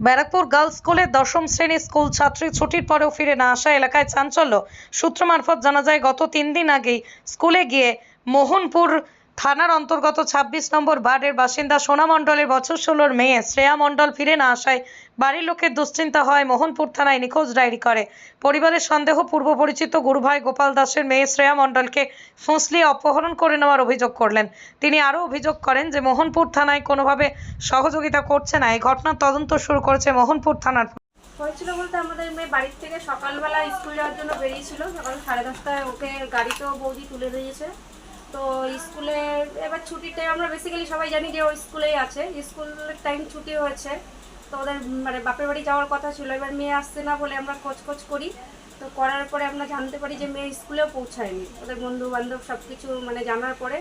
Barrackpore girls স্কুলে দশম শ্রেণির স্কুল ছাত্রী ছুটির পরেও ফিরে না আসা এলাকায় চাঞ্চল্য। সূত্র মারফত জানা যায়, গত তিন দিন আগেই স্কুলে গিয়ে মোহনপুর থানার অন্তর্গত ২৬ নম্বর বার্ডের বাসিন্দা সোনা মণ্ডলের বছর ষোলোর মেয়ে শ্রেয়া মণ্ডল ফিরে না আসায় বাড়ির লোকের দুশ্চিন্তা হয় মোহনপুর থানায় নিখোঁজ ডায়েরি করে। পরিবারের সন্দেহ পূর্ব পরিচিত গুরুভাই গোপাল দাসের মেয়ে শ্রেয়া মণ্ডলকে ফুঁসলিয়ে অপহরণ করে নেওয়ার অভিযোগ করলেন। তিনি আরও অভিযোগ করেন যে মোহনপুর থানায় কোনোভাবে সহযোগিতা করছে না। এই ঘটনার তদন্ত শুরু করেছে মোহনপুর থানার হয়েছিল বলতে আমাদের মেয়ে বাড়ির থেকে সকালবেলা স্কুল যাওয়ার জন্য বেরিয়েছিল। সকাল সাড়ে দশটায় ওকে গাড়িতেও বৌদি তুলে দিয়েছে। তো স্কুলে এবার টাইম আমরা বেসিক্যালি সবাই জানি যে ও স্কুলেই আছে। স্কুলের টাইম ছুটি হয়েছে। তো ওদের মানে বাপের বাড়ি যাওয়ার কথা ছিল। এবার মেয়ে আসছে না বলে আমরা খোঁজ খোঁজ করি। তো করার পরে আমরা জানতে পারি যে মেয়ে স্কুলেও পৌঁছায়নি। ওদের বন্ধু বান্ধব সব কিছু মানে জানার পরে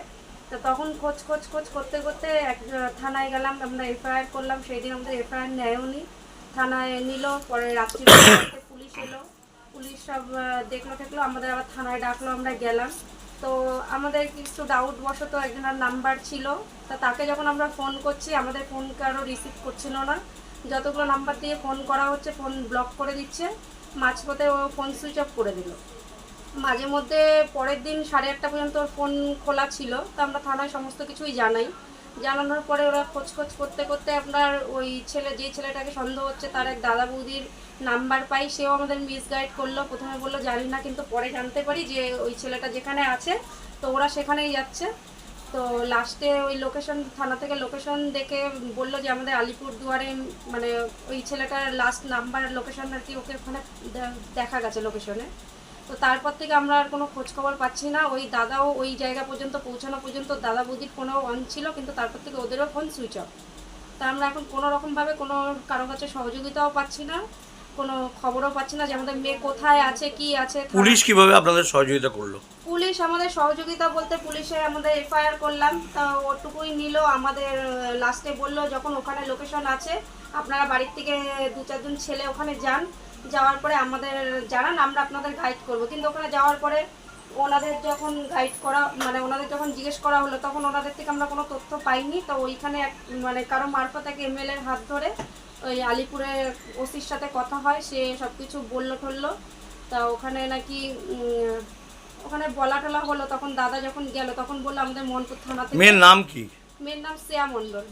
তো তখন খোঁজ খোঁজ খোঁজ করতে করতে এক থানায় গেলাম। আমরা এফআইআর করলাম। সেই দিন আমাদের এফআইআর নেয়ও নি থানায় নিল। পরে রাত্রি পুলিশ এলো। পুলিশ সব দেখল টেকলো আমাদের আবার থানায় ডাকলো। আমরা গেলাম। তো আমাদের কিছু ডাউট বশত একজনের নাম্বার ছিল। তা তাকে যখন আমরা ফোন করছি, আমাদের ফোন কারও রিসিভ করছিল না। যতগুলো নাম্বার দিয়ে ফোন করা হচ্ছে, ফোন ব্লক করে দিচ্ছে। মাঝপথে ও ফোন সুইচ অফ করে দিল। মাঝে মধ্যে পরের দিন সাড়ে আটটা পর্যন্ত ফোন খোলা ছিল। তা আমরা থানায় সমস্ত কিছুই জানাই। জানানোর পরে ওরা খোঁজ খোঁজ করতে করতে আপনার ওই ছেলে, যে ছেলেটাকে সন্দেহ হচ্ছে তার এক দাদা বৌদির নাম্বার পাই, সেও আমাদের মিসগাইড করল। প্রথমে বলল, জানি না কিন্তু পরে জানতে পারি যে ওই ছেলেটা যেখানে আছে। তো ওরা সেখানেই যাচ্ছে। তো লাস্টে ওই লোকেশন থানা থেকে লোকেশন দেখে বলল যে, আমাদের আলিপুর দুয়ারে মানে ওই ছেলেটার লাস্ট নাম্বার লোকেশন আর কি, ওকে ওখানে দেখা গেছে লোকেশনে তো তারপর থেকে আমরা আর কোনো খোঁজখবর পাচ্ছি না। ওই দাদাও ওই জায়গা পর্যন্ত পৌঁছানো পর্যন্ত দাদা বৌদির ফোনও অন ছিল, কিন্তু তারপর থেকে ওদেরও ফোন সুইচ অফ তা আমরা এখন কোনো রকমভাবে কোনো কারও কাছে সহযোগিতাও পাচ্ছি না। কোনো খবরও পাচ্ছি না যে আমাদের মেয়ে কোথায় আছে কি আছে পুলিশ কীভাবে আপনাদের সহযোগিতা করল? পুলিশ আমাদের সহযোগিতা বলতে পুলিশে আমাদের এফআইআর করলাম তা ওটুকুই নিল আমাদের লাস্টে বলল যখন ওখানে লোকেশন আছে আপনারা বাড়ির থেকে দু চারজন ছেলে ওখানে যান যাওয়ার পরে আমাদের জানান আমরা আপনাদের গাইড করব। কিন্তু ওখানে যাওয়ার পরে ওনাদের যখন গাইড করা মানে ওনাদের যখন জিজ্ঞেস করা হলো তখন ওনাদের থেকে আমরা কোনো তথ্য পাইনি। তো ওইখানে এক মানে কারও মারফত এক এমএলএ এর হাত ধরে ওই আলিপুরে ওসির সাথে কথা হয় সে সব কিছু বলল টললো তা ওখানে নাকি ওখানে বলা টলা হলো তখন দাদা যখন গেল তখন বলল আমাদের মনপুর থানা থেকে মেয়ের নাম কি? মেয়ের নাম শ্রেয়া মণ্ডল।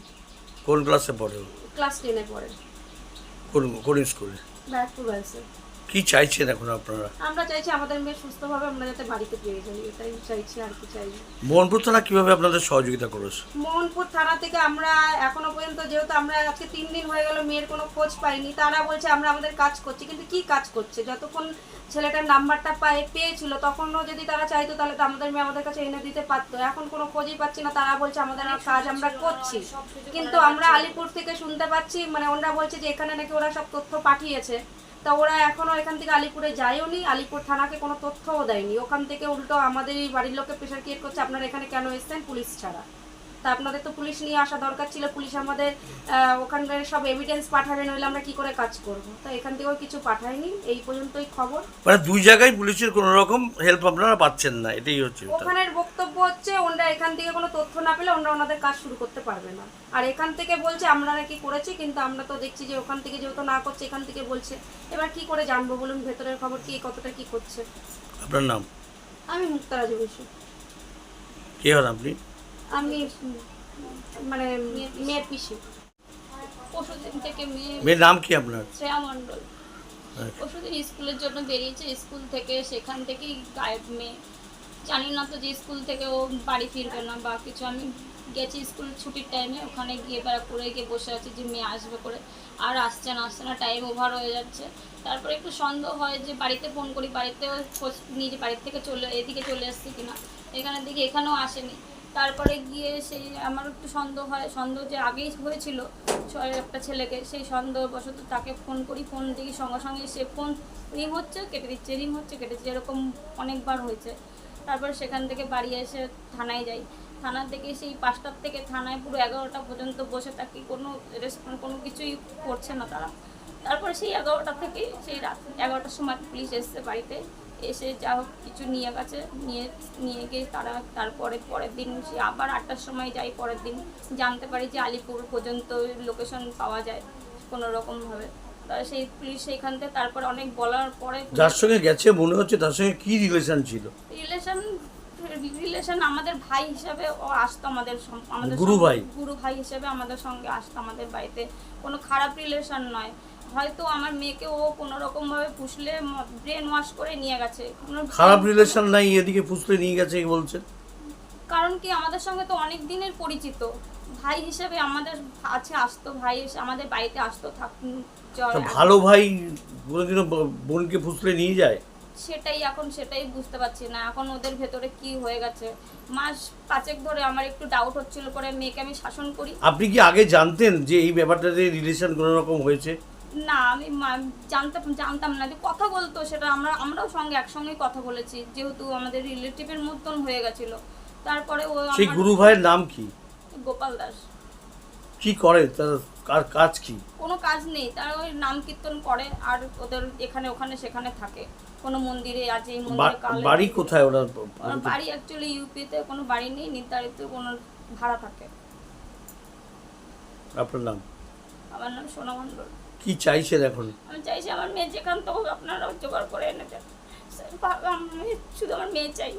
কোন ক্লাসে পড়ে ক্লাস টেনে পড়ে। কোন কোন স্কুলে? ব্যারাকপুর গার্লসে কি চাইছেন এখন আপনারা? আমরা চাইছি আমাদের মেয়ে সুস্থভাবে আমরা যাতে বাড়িতে পেয়ে যাই এটাই চাইছি আর কি চাই। মোহনপুর থানা কীভাবে আপনাদের সহযোগিতা করেছে? মোহনপুর থানা থেকে আমরা এখনও পর্যন্ত যেহেতু আমরা আজকে তিন দিন হয়ে গেল মেয়ের কোনো খোঁজ পাইনি তারা বলছে আমরা আমাদের কাজ করছি কিন্তু কি কাজ করছে? যতক্ষণ ছেলেটার নাম্বারটা পায়ে পেয়েছিল তখনও যদি তারা চাইতো তাহলে তো আমাদের মেয়ে আমাদের কাছে এনে দিতে পারতো। এখন কোনো খোঁজই পাচ্ছি না তারা বলছে আমাদের আর কাজ আমরা করছি। কিন্তু আমরা আলিপুর থেকে শুনতে পাচ্ছি মানে ওরা বলছে যে এখানে নাকি ওরা সব তথ্য পাঠিয়েছে। তা ওরা এখনও এখান থেকে আলিপুরে যায়ও নি, আলিপুর থানাকে কোনো তথ্যও দেয়নি। ওখান থেকে উল্টো আমাদের এই বাড়ির লোককে প্রেশার ক্রিয়েট করছে, আপনারা এখানে কেন এসছেন? পুলিশ ছাড়া। তা আপনাদের তো পুলিশ নিয়ে আসা দরকার ছিল পুলিশ আমাদের ওখানকার সব এভিডেন্স পাঠাবে নইলে আমরা কি করে কাজ করব? তা এখান থেকেও কিছু পাঠায়নি এই পর্যন্তই খবর। মানে দুই জায়গায় পুলিশের কোনো রকম হেল্প আপনারা পাচ্ছেন না এটাই হচ্ছে। ওখানের বক্তব্য হচ্ছে ওনারা এখান থেকে কোনো তথ্য না পেলে ওনারা ওনাদের কাজ শুরু করতে পারবে না। আর এখান থেকে বলছে আমরা নাকি করেছি কিন্তু আমরা তো দেখছি যে ওখান থেকে যেহেতু না করছে এখান থেকে বলছে। এবার কি করে জানব বলুন ভেতরের খবর কি কতটা কি করছে? আপনার নাম? আমি মুক্তারাজ বসু। কে হন আপনি? আমি মানে মেয়ের পিসি। পরশুদিন থেকে মেয়ে মেয়ের নাম কি আপনার? শ্রেয়া মণ্ডল। আচ্ছা। পরশুদিন স্কুলের জন্য বেরিয়েছে স্কুল থেকে সেখান থেকেই গায়েব মেয়ে। জানি না তো যে স্কুল থেকে ও বাড়ি ফিরবে না বা কিছু। আমি গেছি স্কুল ছুটির টাইমে ওখানে গিয়ে বেড়া করে গিয়ে বসে আছি যে মেয়ে আসবে করে। আর আসছে না আসছে না টাইম ওভার হয়ে যাচ্ছে। তারপরে একটু সন্দেহ হয় যে বাড়িতে ফোন করি বাড়িতেও খোঁজ নিয়ে বাড়ির থেকে চলে এদিকে চলে এসছে কিনা। এখানে দিকে এখানেও আসেনি। তারপরে গিয়ে সেই আমার একটু সন্দেহ হয়, সন্দেহ যে আগেই হয়েছিল একটা ছেলেকে, সেই সন্দেহবশত তাকে ফোন করি ফোন দেখি সঙ্গে সঙ্গে সে ফোন রিং হচ্ছে, কেটে দিচ্ছে রিং হচ্ছে, কেটে দিচ্ছে, এরকম অনেকবার হয়েছে। তারপর সেখান থেকে বাড়ি এসে থানায় যাই। থানা থেকে সেই পাঁচটার থেকে থানায় পুরো এগারোটা পর্যন্ত বসে থাকি, কোনো রেসপন্স কোনো কিছুই করছে না তারা। তারপরে সেই এগারোটা থেকে সেই রাত এগারোটার সময় পুলিশ এসছে বাড়িতে। এসে যা হোক কিছু নিয়ে গেছে নিয়ে নিয়ে গিয়ে তারা তারপরে পরের দিন সে আবার আটটার সময় যাই পরের দিন জানতে পারি যে আলিপুর পর্যন্ত লোকেশন পাওয়া যায় কোনো রকমভাবে তার সেই পুলিশ সেইখান থেকে তারপরে অনেক বলার পরে যার সঙ্গে গেছে মনে হচ্ছে তার সঙ্গে কি রিলেশন ছিল? রিলেশন রিলেশন আমাদের ভাই হিসাবে ও আসতো আমাদের আমাদের গুরু ভাই? গুরু ভাই হিসেবে আমাদের সঙ্গে আসতো আমাদের বাড়িতে। কোনো খারাপ রিলেশন নয়। হয়তো আমার মেয়েকে ও কোনো রকম ভাবে পুষলে ব্রেন ওয়াশ করে নিয়ে গেছে। কোনো খারাপ রিলেশন নাই এদিকে ফুসলে নিয়ে গেছে কি বলছেন। কারণ কি আমাদের সঙ্গে তো অনেক দিনের পরিচিত। ভাই হিসেবে আমাদের আছে আসতো ভাই এসে আমাদের বাড়িতে আসতো থাক ভালো ভাই কোনোদিনও ব- বোনকে ফুসলে নিয়ে যায়? সেটাই এখন সেটাই বুঝতে পারছি না। এখন ওদের ভেতরে কি হয়ে গেছে? মাস পাঁচেক ধরে আমার একটু ডাউট হচ্ছিল পরে মেয়েকে আমি শাসন করি। আপনি কি আগে জানতেন যে এই ব্যাপারটাতে রিলেশন কোনো রকম হয়েছে? না আমি জানতাম জানতাম না। যে কথা বলতো সেটা আমরা আমরাও সঙ্গে একসঙ্গেই কথা বলেছি। যেহেতু আমাদের রিলেটিভের মতন হয়ে গেছিল। তারপরে ও সেই গুরু ভাইয়ের নাম কি? গোপাল দাস। কি করে? তার কার কাজ কি? কোনো কাজ নেই। তারা ওই নাম কীর্তন করে আর ওদের এখানে ওখানে সেখানে থাকে। কোনো মন্দিরে আছে এই মন্দিরে বাড়ি কোথায় ওরা? বাড়ি অ্যাকচুয়ালি ইউপিতে কোনো বাড়ি নেই নির্ধারিত কোনো ভাড়া থাকে। আপনার নাম? আমার নাম সোনা মণ্ডল। কি চাইছেন এখন? আমি চাইছি আমার মেয়ে যেখান থেকে আপনারা জোগাড় করে এনে দেন। শুধু আমার মেয়ে চাই।